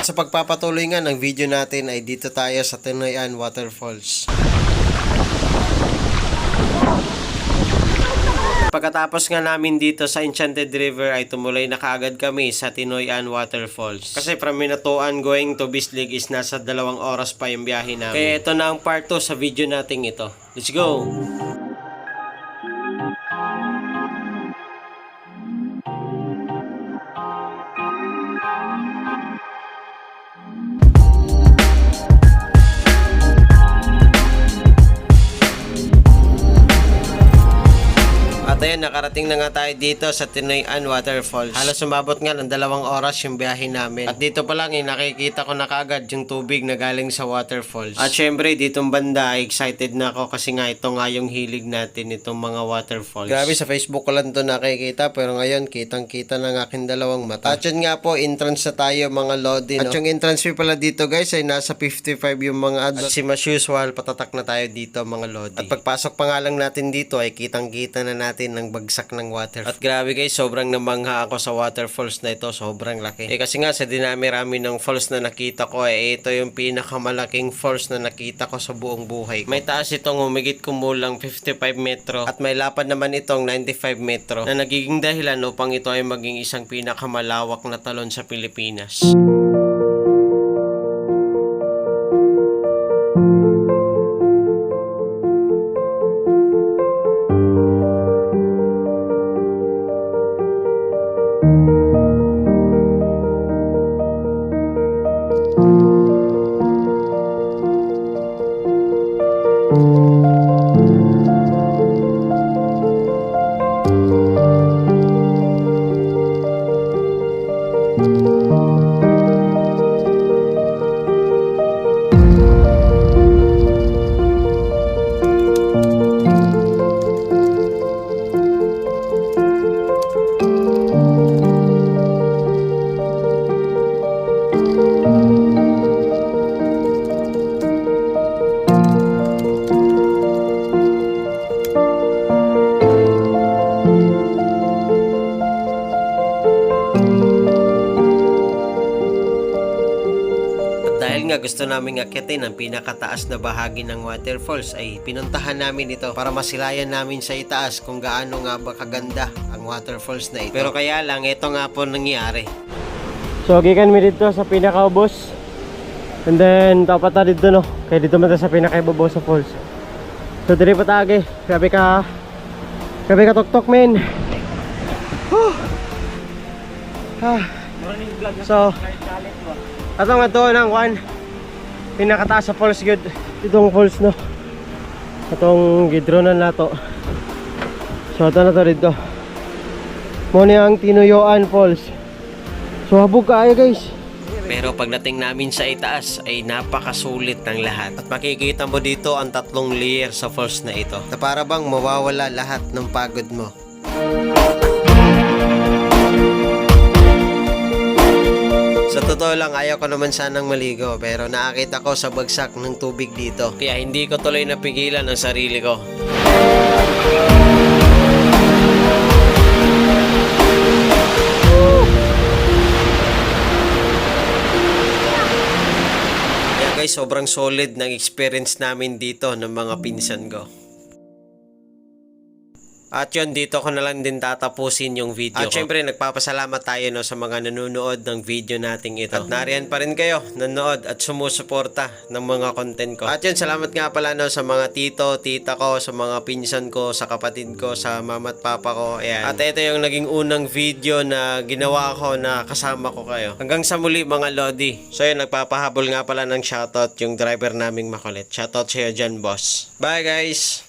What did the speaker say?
Sa pagpapatuloy nga ng video natin ay dito tayo sa Tinoyan Waterfalls. Pagkatapos nga namin dito sa Enchanted River ay tumuloy na kaagad kami sa Tinoyan Waterfalls. Kasi from Minatuan going to Bislig is nasa dalawang oras pa yung biyahe namin. Kaya ito na ang part 2 sa video nating ito. Let's go! At ayun, nakarating na nga tayo dito sa Tinoyan Waterfalls. Halos sumabot nga ng dalawang oras yung biyahe namin. At dito pa lang, eh, nakikita ko na kaagad yung tubig na galing sa waterfalls. At syempre, ditong banda, excited na ako kasi nga ito nga yung hilig natin, itong mga waterfalls. Grabe, sa Facebook ko lang ito nakikita, pero ngayon, kitang-kita ng aking dalawang mata. At yun nga po, entrance na tayo mga lodi. No? At yung entrance fee pala dito guys, ay nasa 55 yung mga adult. At si as usual, patatak na tayo dito mga lodi. At pagpasok pa nga lang natin dito, ay kitang-kita na natin ng bagsak ng water. At grabe guys, sobrang namangha ako sa waterfalls na ito. Sobrang laki. Eh kasi nga sa dinami-rami ng falls na nakita ko, eh ito yung pinakamalaking falls na nakita ko sa buong buhay. ko. May taas itong humigit kumulang 55 metro at may lapad naman itong 95 metro na nagiging dahilan upang ito ay maging isang pinakamalawak na talon sa Pilipinas. At dahil nga gusto namin akitin ang pinakataas na bahagi ng waterfalls ay pinuntahan namin ito para masilayan namin sa itaas kung gaano nga ba kaganda ang waterfalls na ito. Pero kaya lang, ito nga po nangyari. So, gikan mi dito sa pinakaubos. And then, dapat na dito, no? Kaya dito man tayo sa pinakaibabaw sa falls. So, diri pa tage. Grabe ka. Grabe ka tok-tok, men. Whew. Ah. So, ato nga to ng kwan. Pinakataas sa falls, good. Itong falls, no? Atong gidronan na to. So, ito na to dito. Muna ang Tinuyoan Falls. So, habog kaayo, guys. Pero pagdating namin sa itaas ay napakasulit ng lahat. At makikita mo dito ang tatlong layer sa falls na ito. Na para bang mawawala lahat ng pagod mo. Sa totoo lang, ayaw ko naman sanang maligo pero nakakita ko sa bagsak ng tubig dito. Kaya hindi ko tuloy napigilan ang sarili ko. Guys, sobrang solid ng experience namin dito ng mga pinsan ko. At yun, dito ko na lang din tatapusin yung video At syempre, nagpapasalamat tayo no, sa mga nanonood ng video nating ito. At nariyan pa rin kayo, nanonood at sumusuporta ng mga content ko. At yun, salamat nga pala no, sa mga tito, tita ko, sa mga pinsan ko, sa kapatid ko, sa mama at papa ko. Ayan. At ito yung naging unang video na ginawa ko na kasama ko kayo. Hanggang sa muli mga Lodi. So yun, nagpapahabol nga pala ng shoutout yung driver naming makulit. Shoutout sa'yo dyan, boss. Bye guys!